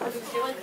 아주 지원